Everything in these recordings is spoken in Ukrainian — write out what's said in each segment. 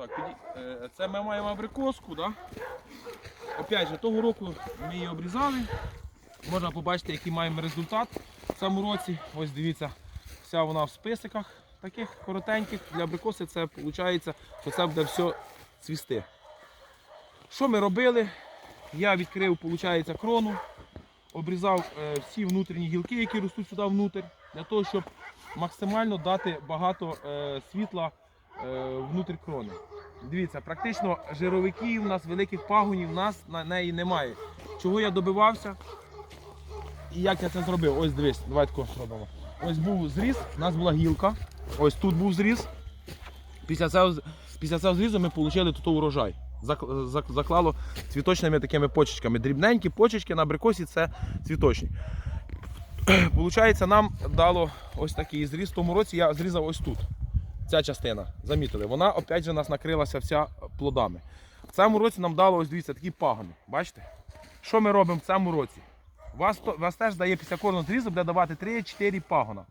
Так, е, це ми маємо абрикоску, да? Опять же, того року ми її обрізали. Можна побачити, який маємо результат в цьому році. Ось дивіться, вся вона в списиках таких коротеньких. Для абрикоси це виходить, що це буде все цвісти. Що ми робили? Я відкрив, виходить, крону, обрізав е, всі внутрішні гілки, які ростуть сюди внутрь, для того, щоб максимально дати багато е, світла внутрі крони. Дивіться, практично жировиків у нас, великих пагонів у нас на неї немає. Чого я добивався? І як я це зробив? Ось дивись, давай тако зробимо. Ось був зріз, у нас була гілка. Ось тут був зріз. Після цього, після цього зрізу ми отримали тут урожай. Зак- зак- Заклало цвіточними такими почечками. Дрібненькі почечки на абрикосі це цвіточні. Получається, нам дало ось такий зріз. В тому році я зрізав ось тут. Ця частина, замітили, вона опять же нас накрилася вся плодами. В цьому році нам дало ось дивіться такі пагони. Бачите? Що ми робимо в цьому році? Вас, вас теж дає після кожного зрізу буде давати 3-4 пагона.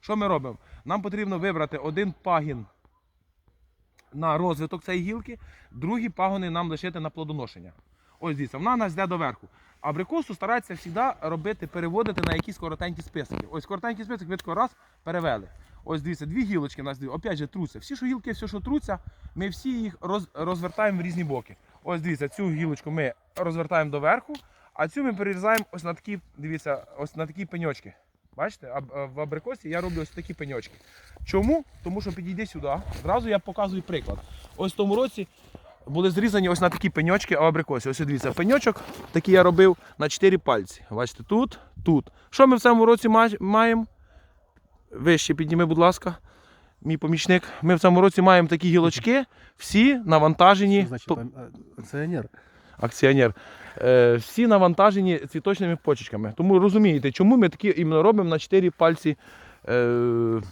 Що ми робимо? Нам потрібно вибрати один пагін на розвиток цієї гілки, другі пагони нам лишити на плодоношення. Ось дивіться, вона нас йде доверху. Абрикосу старається завжди робити, переводити на якісь коротенькі списки. Ось коротенький список, ви раз перевели. Ось дивіться, дві гілочки у нас дві, опять же труться. Всі, що гілки, все, що труться, ми всі їх роз, розвертаємо в різні боки. Ось дивіться, цю гілочку ми розвертаємо доверху, а цю ми перерізаємо ось на такі, дивіться, ось на такі пеньочки. Бачите, а а в абрикосі я роблю ось такі пеньочки. Чому? Тому що підійди сюди. Зразу я показую приклад. Ось в тому році були зрізані ось на такі пеньочки в абрикосі. Ось дивіться, пеньочок такий я робив на 4 пальці. Бачите, тут, тут. Що ми в цьому році маємо? Вище підніми, будь ласка, мій помічник. Ми в цьому році маємо такі гілочки, всі навантажені. Що значить е, акціонер? акціонер. Е, всі навантажені цвіточними почечками. Тому розумієте, чому ми такі іменно робимо на 4 пальці е,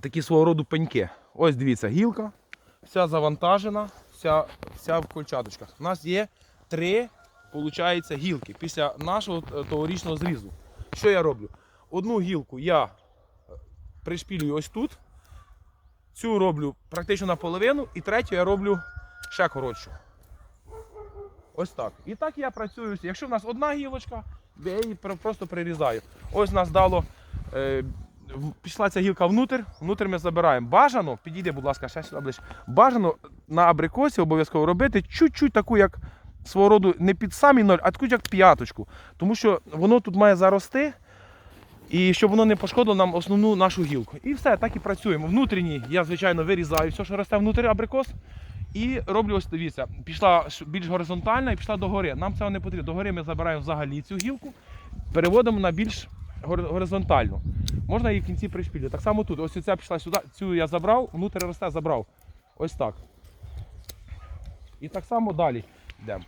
такі свого роду пеньки. Ось дивіться, гілка, вся завантажена, вся, вся в кольчаточках. У нас є три гілки після нашого е, тогорічного зрізу. Що я роблю? Одну гілку я пришпілюю ось тут. Цю роблю практично наполовину, і третю я роблю ще коротшу. Ось так. І так я працюю. Якщо в нас одна гілочка, я її просто прирізаю. Ось нас дало. Е, пішла ця гілка внутрь, внутрь ми забираємо. Бажано, підійди, будь ласка, ще сюди ближче. Бажано на абрикосі обов'язково робити чуть-чуть таку, як свого роду, не під самий ноль, а таку як п'яточку. Тому що воно тут має зарости. І щоб воно не пошкодило нам основну нашу гілку. І все, так і працюємо. Внутрішній я, звичайно, вирізаю все, що росте внутрі абрикос. І роблю ось дивіться, пішла більш горизонтальна і пішла догори. Нам цього не потрібно. Догори ми забираємо взагалі цю гілку, переводимо на більш горизонтальну. Можна її в кінці пришпілити. Так само тут. Ось ця пішла сюди, цю я забрав, внутрі росте забрав. Ось так. І так само далі йдемо.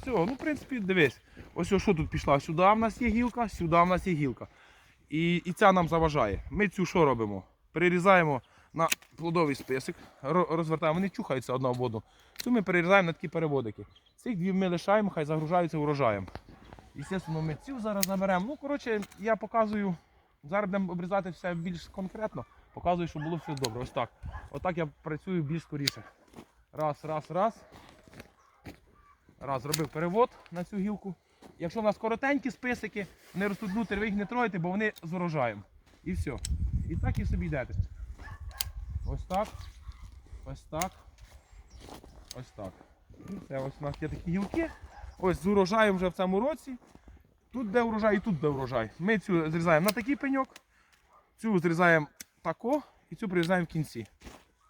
Все, ну в принципі, дивись. Ось що тут пішла. Сюди в нас є гілка, сюди в нас є гілка. І, і ця нам заважає. Ми цю що робимо? Перерізаємо на плодовий список, розвертаємо, вони чухаються одна об одну. Цю ми перерізаємо на такі переводики. Цих дві ми лишаємо, хай загружаються урожаєм. І, звісно, ми цю зараз заберемо. Ну, коротше, я показую, зараз будемо обрізати все більш конкретно, показую, щоб було все добре. Ось так. Отак я працюю більш скоріше. Раз, раз, раз. Раз, зробив перевод на цю гілку. Якщо в нас коротенькі списики, вони ростуть внутрі, ви їх не троїте, бо вони з урожаєм. І все. І так і собі йдете. Ось так. Ось так. Ось так. Це ось у нас є такі гілки. Ось з урожаєм вже в цьому році. Тут де урожай і тут де урожай. Ми цю зрізаємо на такий пеньок, цю зрізаємо тако і цю прирізаємо в кінці.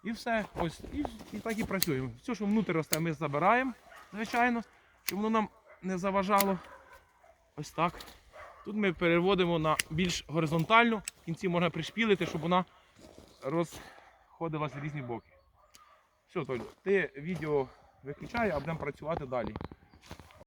І все. Ось. І, і так і працюємо. Все, що внутрі росте, ми забираємо, звичайно, щоб воно нам не заважало. Ось так. Тут ми переводимо на більш горизонтальну, в кінці можна пришпілити, щоб вона розходилася в різні боки. Все, Толь, ти відео виключай, а будемо працювати далі.